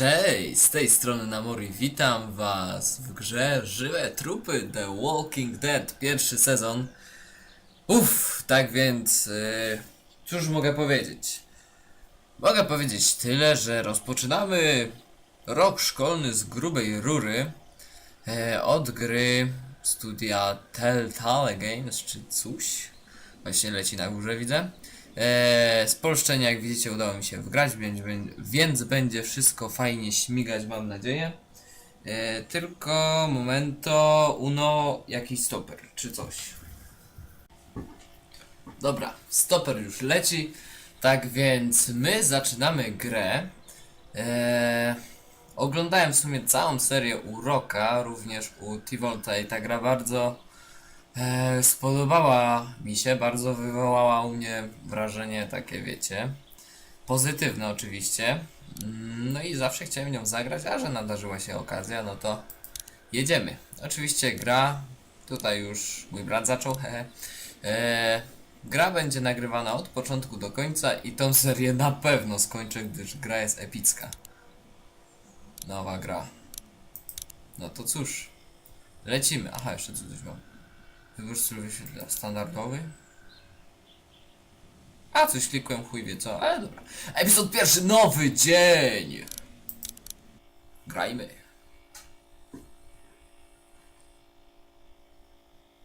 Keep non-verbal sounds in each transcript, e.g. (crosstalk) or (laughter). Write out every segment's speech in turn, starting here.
Cześć, z tej strony Namori, witam was w grze Żywe Trupy The Walking Dead, pierwszy sezon. Uff, tak więc, yy, cóż mogę powiedzieć? Mogę powiedzieć tyle, że rozpoczynamy rok szkolny z grubej rury e, od gry studia Telltale Games, czy coś. Właśnie leci na górze, widzę. E, spolszczenia, jak widzicie, udało mi się wgrać, więc, będzie wszystko fajnie śmigać, mam nadzieję. E, tylko momento, uno, jakiś stoper, czy coś. Dobra, stoper już leci. Tak więc my zaczynamy grę. Eee, oglądałem w sumie całą serię u Roka, również u Tivolta i ta gra bardzo e, spodobała mi się, bardzo wywołała u mnie wrażenie takie, wiecie, pozytywne oczywiście. Mm, No i zawsze chciałem nią zagrać, a że nadarzyła się okazja, no to jedziemy. Oczywiście gra, tutaj już mój brat zaczął, hehe. E, gra będzie nagrywana od początku do końca i tą serię na pewno skończę, gdyż gra jest epicka. Nowa gra. No to cóż, lecimy. Aha, jeszcze co coś mam. Wybór stylu wyświetla standardowy. A, coś klikłem, chuj wie co, ale dobra. Epizod pierwszy, nowy dzień! Grajmy.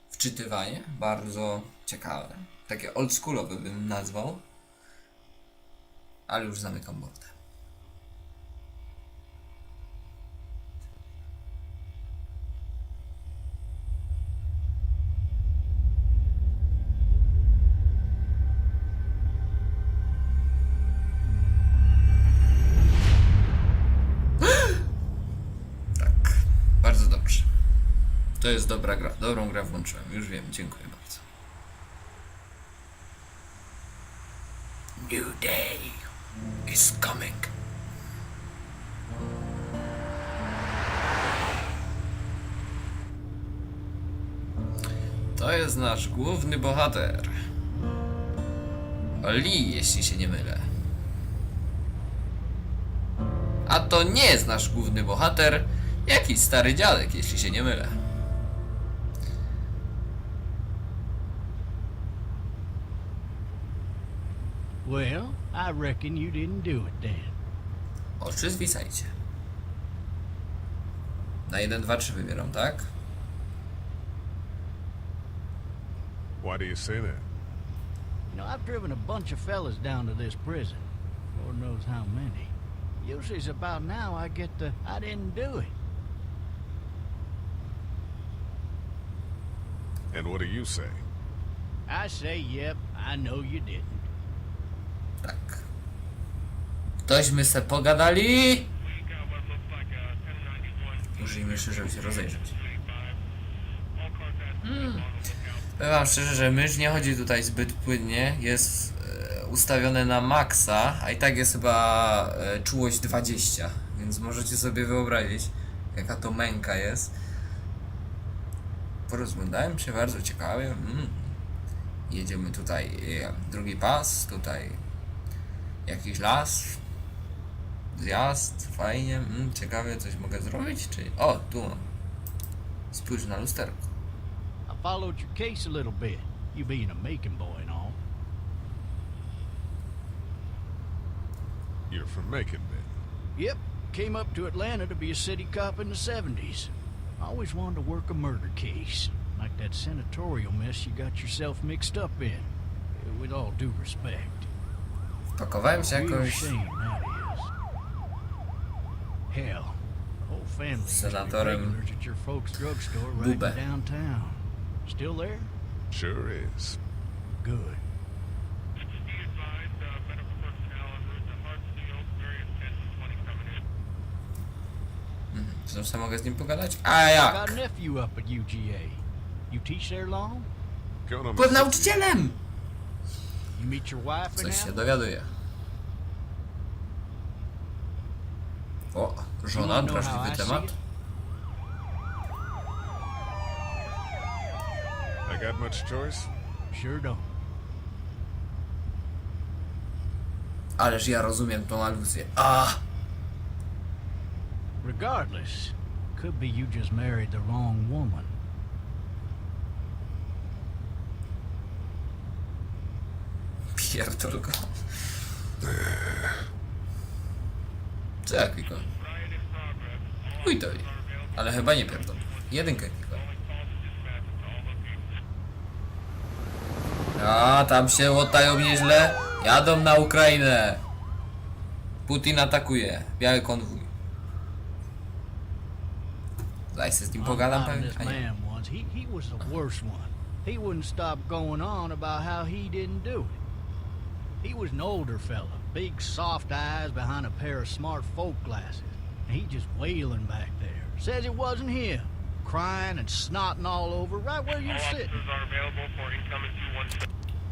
Wczytywanie, bardzo ciekawe. Takie oldschoolowe bym nazwał. Ale już zamykam mordę. To jest dobra gra. Dobrą grę włączyłem. Już wiem, dziękuję bardzo. New day is coming. To jest nasz główny bohater. Lee, jeśli się nie mylę. A to nie jest nasz główny bohater, jakiś stary dziadek, jeśli się nie mylę. Well, I reckon you didn't do it then. Oczy zwisajcie. Na 1, 2, 3 wybieram, tak? Why do you say that? You know, I've driven a bunch of fellas down to this prison. Lord knows how many. Usually it's about now I get the I didn't do it. And what do you say? I say, yep, I know you didn't. Tak. Ktośmy se pogadali. Użyjmy myszy, żeby się rozejrzeć. Hmm. Powiem wam szczerze, że mysz nie chodzi tutaj zbyt płynnie. Jest e, ustawione na maksa, a i tak jest chyba e, czułość 20. Więc możecie sobie wyobrazić, jaka to męka jest. Porozglądałem się bardzo ciekawie. Mm. Jedziemy tutaj e, drugi pas, tutaj jakiś las, zjazd, fajnie, mm, ciekawie, coś mogę zrobić, czy... O, tu mam. Spójrz na lusterko. I followed your case a little bit, you being a making boy and all. You're from Macon, then. Yep, came up to Atlanta to be a city cop in the 70s. Always wanted to work a murder case, like that senatorial mess you got yourself mixed up in. With all due respect. Pakowałem się jakoś... Senatorem Bubę. Still there? Sure is. Good. Czy zawsze mogę z nim pogadać? A jak? my nauczycielem! You meet your wife and Coś się dowiaduje. O, żona, drażliwy temat. I got much choice? Sure don't. Ależ ja rozumiem tą aluzję. A! Regardless, could be you just married the wrong woman. Pierdol go. Co jak Wikon? Chuj to. Ale chyba nie pierdol. Jedynkę Wikon. A, tam się łotają nieźle. Jadą na Ukrainę. Putin atakuje. Biały konwój. Zaś z nim pogadam pewnie. A nie. He wouldn't stop going on about how he didn't do it. He was an older fella, big soft eyes behind a pair of smart folk glasses. And he just wailing back there. Says it wasn't him. Crying and snotting all over right where you're sitting. officers are available for incoming 217.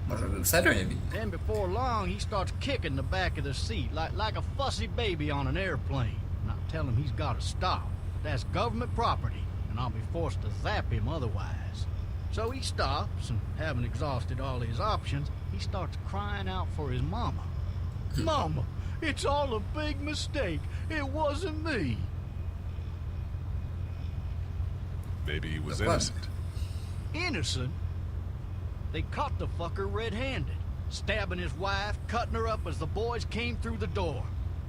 Może był serio nie winny. Then before long, he starts kicking the back of the seat like, like a fussy baby on an airplane. And I tell him he's got to stop. That's government property, and I'll be forced to zap him otherwise. So he stops, and having exhausted all his options, he starts crying out for his mama. mama, it's all a big mistake. It wasn't me. Maybe he was innocent. Innocent? They caught the fucker red-handed, stabbing his wife, cutting her up as the boys came through the door.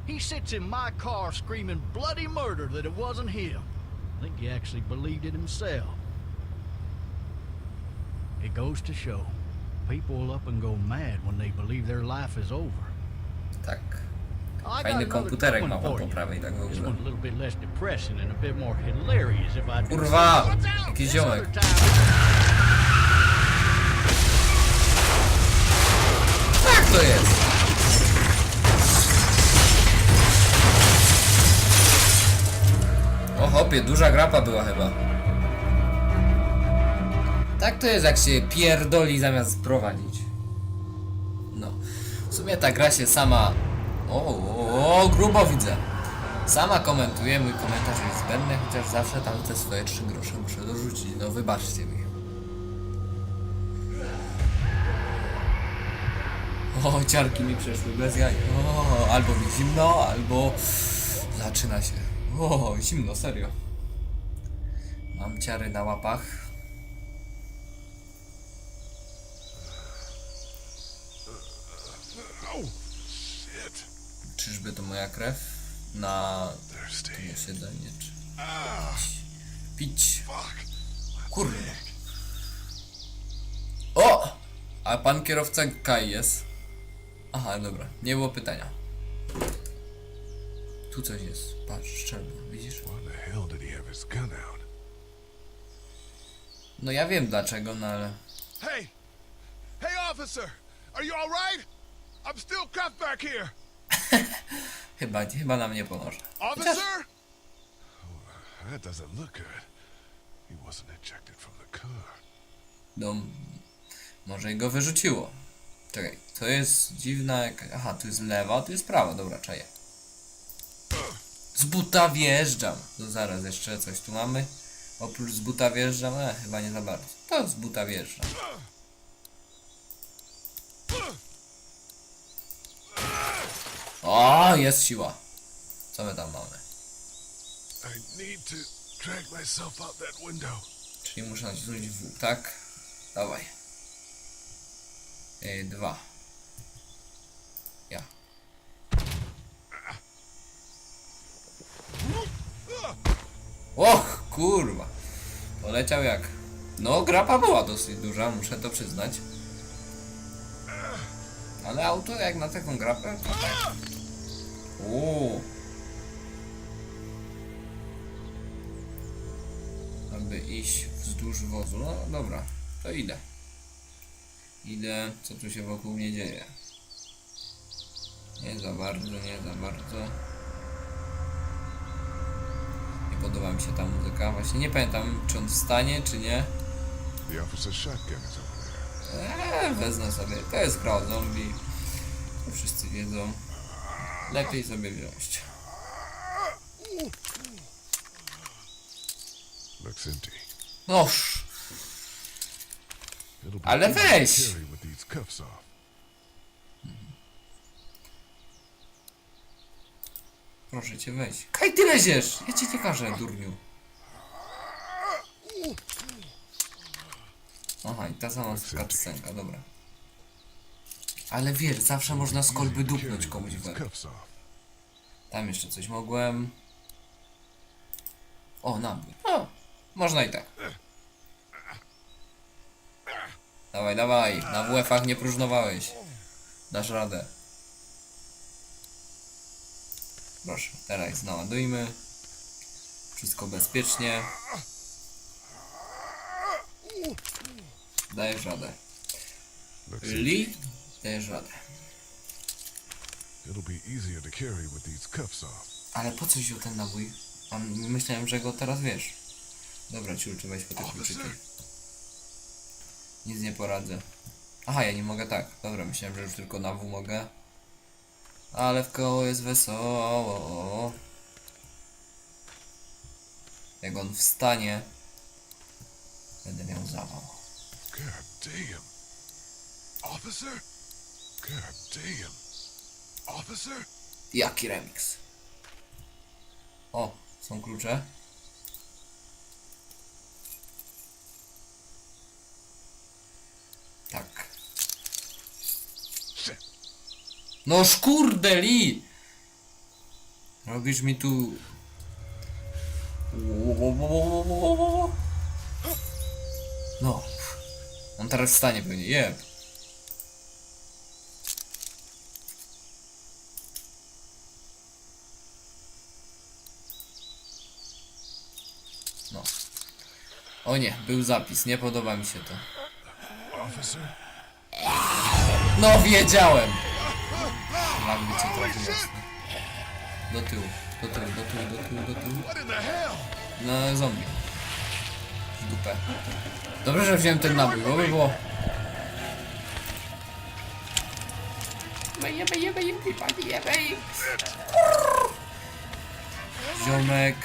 He sits in my car screaming bloody murder that it wasn't him. I think he actually believed it himself. It goes to show, people up and go mad when they believe their life is over. Tak. Got Fajny komputerek ma po prawej, tak w ogóle. one's a little bit less depressing and a bit more hilarious if I do Kurwa! Jakiś ziomek. Tak to jest! O hopie, duża grapa była chyba. Tak to jest jak się pierdoli zamiast prowadzić. No. W sumie ta gra się sama... O, o, o grubo widzę. Sama komentuje, mój komentarz jest zbędny, chociaż zawsze tam te swoje trzy grosze muszę dorzucić. No wybaczcie mi. O, ciarki mi przeszły bez jaj. O, albo mi zimno, albo zaczyna się. O, zimno, serio. Mam ciary na łapach. Czyżby to moja krew? Na posiadanie czy pić? Kurde. O! A pan kierowca Kai jest. Aha, dobra. Nie było pytania. Tu coś jest. Patrz, szczelba, widzisz? No ja wiem dlaczego, no ale... Hey! Hey, officer! Are you alright? I'm still cuffed back here. (laughs) Chyba, chyba nam nie pomoże. Car. No, może i go wyrzuciło. Czekaj, to jest dziwna jak... Aha, tu jest lewa, tu jest prawa, dobra, czaję. Z buta wjeżdżam. No zaraz, jeszcze coś tu mamy. Oprócz z buta wjeżdżam, e, chyba nie za bardzo. To z buta wjeżdżam. O, jest siła. Co my tam mamy? I need to drag myself out that window. Czyli muszę nacisnąć W, tak? Dawaj. Yy, dwa. Ja. Och, kurwa. Poleciał jak. No, grapa była dosyć duża, muszę to przyznać. Ale auto jak na taką grapę, to tak. Uuu. Aby iść wzdłuż wozu. No dobra, to idę. Idę, co tu się wokół mnie dzieje. Nie za bardzo, nie za bardzo. Nie podoba mi się ta muzyka. Właśnie nie pamiętam, czy on wstanie, czy nie. The officer's shotgun is over there. Eee, wezmę sobie. To jest gra zombie. To wszyscy wiedzą. Lepiej sobie wziąć. Looks empty. Noż. It'll be Ale easy to weź. carry with these cuffs off. Proszę cię, weź. Kaj ty leziesz! Ja ci nie każę, durniu. Aha, i ta sama cutscenka, dobra. Ale wiesz, zawsze można z kolby dupnąć komuś w łeb. Tam jeszcze coś mogłem. O, nabój. O, można i tak. Dawaj, dawaj. Na WF-ach nie próżnowałeś. Dasz radę. Proszę, teraz naładujmy. Wszystko bezpiecznie. Dajesz radę. Lee, dajesz radę. it'll be easier to carry with these cuffs off. Ale po co wziął ten nabój? A myślałem, że go teraz wiesz. Dobra, ciulczy, weź po te kluczyki. Nic nie poradzę. Aha, ja nie mogę tak. Dobra, myślałem, że już tylko na W mogę. Ale w koło jest wesoło. Jak on wstanie, będę miał zawał. God damn. Officer? Jaki remix? O, są klucze. Tak. No szkurde li! Robisz mi tu... No. On teraz wstanie pewnie, jeb. No. O nie, był zapis, nie podoba mi się to. No wiedziałem! Trafił jasne. Do tyłu, do tyłu, do tyłu, do tyłu, do tyłu. Hell? No zombie. W dupę. Dobrze, że wziąłem ten nabój, bo by było... Ziomek.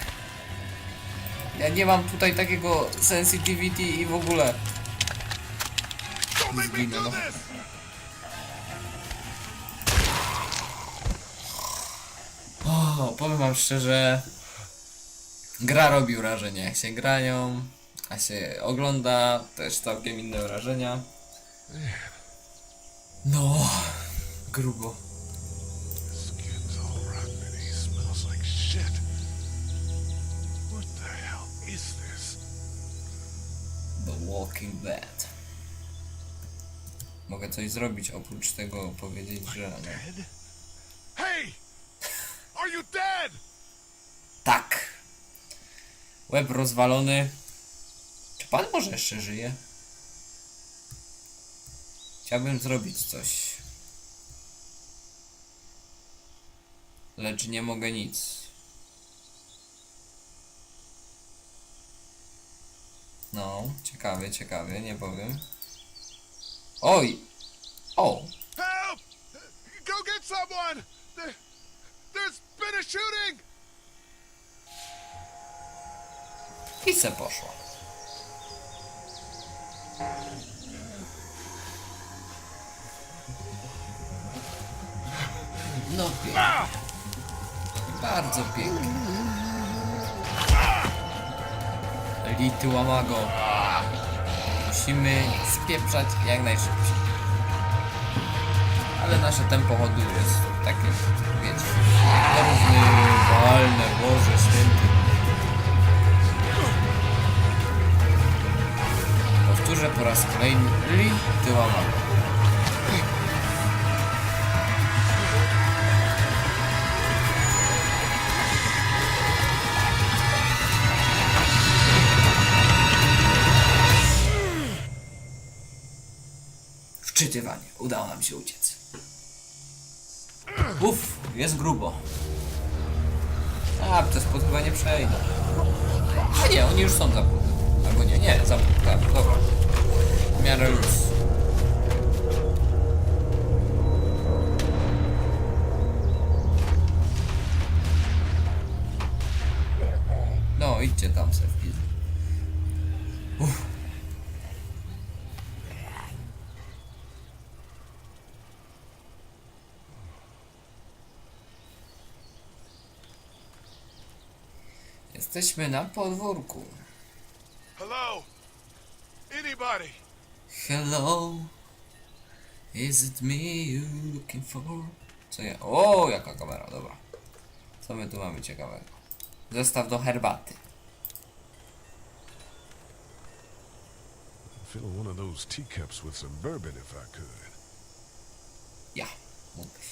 Ja nie mam tutaj takiego sensitivity i w ogóle. Zginę, no. O, powiem wam szczerze, gra robi wrażenie. Jak się grają, a się ogląda, też całkiem inne wrażenia. No, grubo. Walking Dead. Mogę coś zrobić oprócz tego powiedzieć, że no. Hey! Are you dead? Tak. Łeb rozwalony. Czy pan może jeszcze żyje? Chciałbym zrobić coś. Lecz nie mogę nic. No, ciekawie, ciekawie, nie powiem. Oj! O! Help! Go get someone! There, there's been a shooting! I se poszło. No pięknie. Bardzo pięknie. Lity łamago. Musimy spieprzać jak najszybciej. Ale nasze tempo chodu jest takie, wiecie, porównywalne, Boże Święty. Powtórzę po raz kolejny Lity łamago. Się uciec. Uff, jest grubo. A, przez płot nie przejdę. A nie, oni już są za płotem. Albo nie, nie, za płotem, tak, dobra. W miarę luz. No, idźcie tam se w pizdu. Jesteśmy na podwórku. Hello? Anybody? Hello, is it me you looking for? Co ja? O, jaka kamera, dobra. Co my tu mamy ciekawego? Zestaw do herbaty. Fill one of those teacups with some bourbon if I could. Ja, mógłbyś.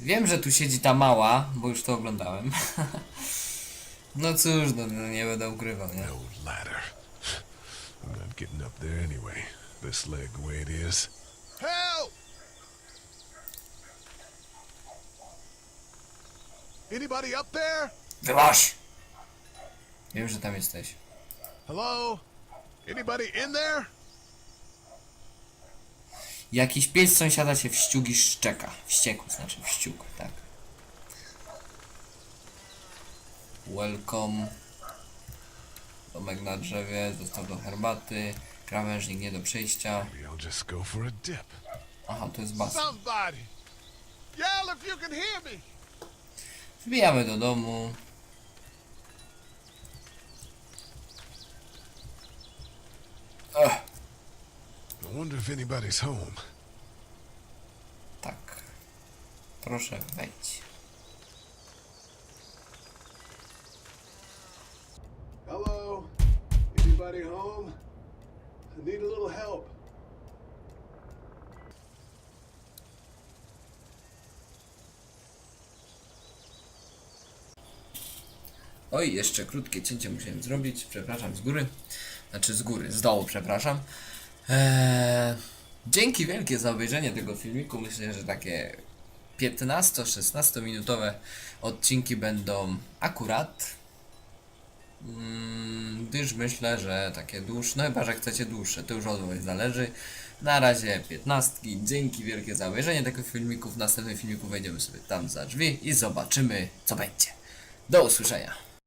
Wiem, że tu siedzi ta mała, bo już to oglądałem. (laughs) no cóż, no, no nie będę ukrywał, nie? No ladder. I'm not getting up there anyway. This leg the way it is. Help! Anybody up there? Wyłaź! Wiem, że tam jesteś. Hello? Anybody in there? Jakiś pies sąsiada się wściógł i szczeka. Wściekł, znaczy wściógł, tak. Welcome. Domek na drzewie, został do herbaty. Krawężnik nie do przejścia. Aha, to jest basen. Wbijamy do domu. Ech, I wonder if anybody's home. tak. Proszę, wejdź. Hello? Anybody home? I need a little help. Oj, jeszcze krótkie cięcie musiałem zrobić. Przepraszam z góry. Znaczy z góry, z dołu, przepraszam. Eee, dzięki wielkie za obejrzenie tego filmiku. Myślę, że takie 15-16 minutowe odcinki będą akurat. Mm, gdyż myślę, że takie dłuższe, no chyba, że chcecie dłuższe, to już od Was zależy. Na razie 15. Dzięki wielkie za obejrzenie tego filmiku. W następnym filmiku wejdziemy sobie tam za drzwi i zobaczymy, co będzie. Do usłyszenia.